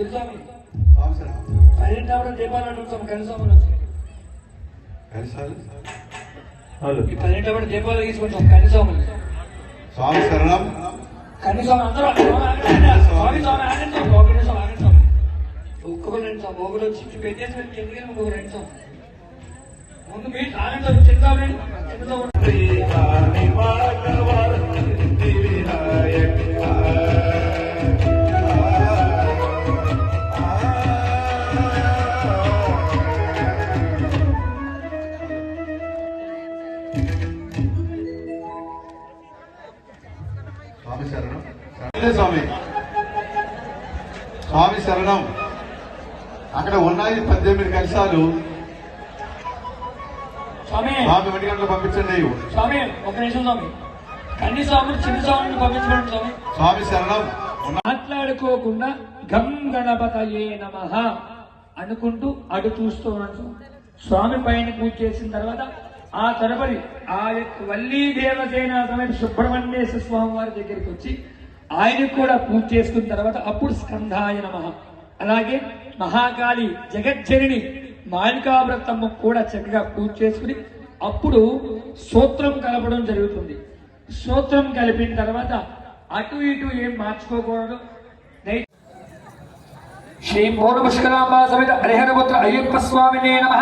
శరణం పన్నెండు దీపాలు అడుగుతాం కనీసం ఈ పన్నెండు దీపాలు తీసుకుంటాం కనీసం స్వామి శరణం. కనీసం అందరూ స్వామి. స్వామి స్వామి ఆగండి స్వామి. రెండు ఒకరు వచ్చి పెట్టేసి కిందకి రెండు స్వామి ముందు మీరు ఆగండి స్వామి. చిన్న స్వామి శరణం. స్వామి. స్వామి శరణం. అక్కడ ఉన్నాయి పద్దెనిమిది కలశాలు. స్వామి. స్వామి ఒంటి గంటలు పంపించండి? స్వామి ఒక నిమిషం స్వామి. కన్నీ స్వామి చిన్న స్వామిని పంపించబడి స్వామి. స్వామి శరణం. మాట్లాడుకోకుండా గం గణపతయే నమ అనుకుంటూ అటు చూస్తూ స్వామి. స్వామి పైన పూజ చేసిన తర్వాత ఆ తదుపరి ఆ యొక్క వల్లీ దేవసేన సమేత సుబ్రహ్మణ్యేశ్వర స్వామి వారి దగ్గరికి వచ్చి ఆయనకు కూడా పూజ చేసుకున్న తర్వాత అప్పుడు స్కంధాయ నమ. అలాగే మహాకాళి జగజ్జనిని మాలికావ్రతమ్మ కూడా చక్కగా పూజ చేసుకుని అప్పుడు సూత్రం కలపడం జరుగుతుంది. సూత్రం కలిపిన తర్వాత అటు ఇటు ఏం మార్చుకోకూడదు. శ్రీ పూర్ణ పుష్కరాంబ సమేత హరిహరపుత్ర అయ్యప్ప స్వామినే నమ.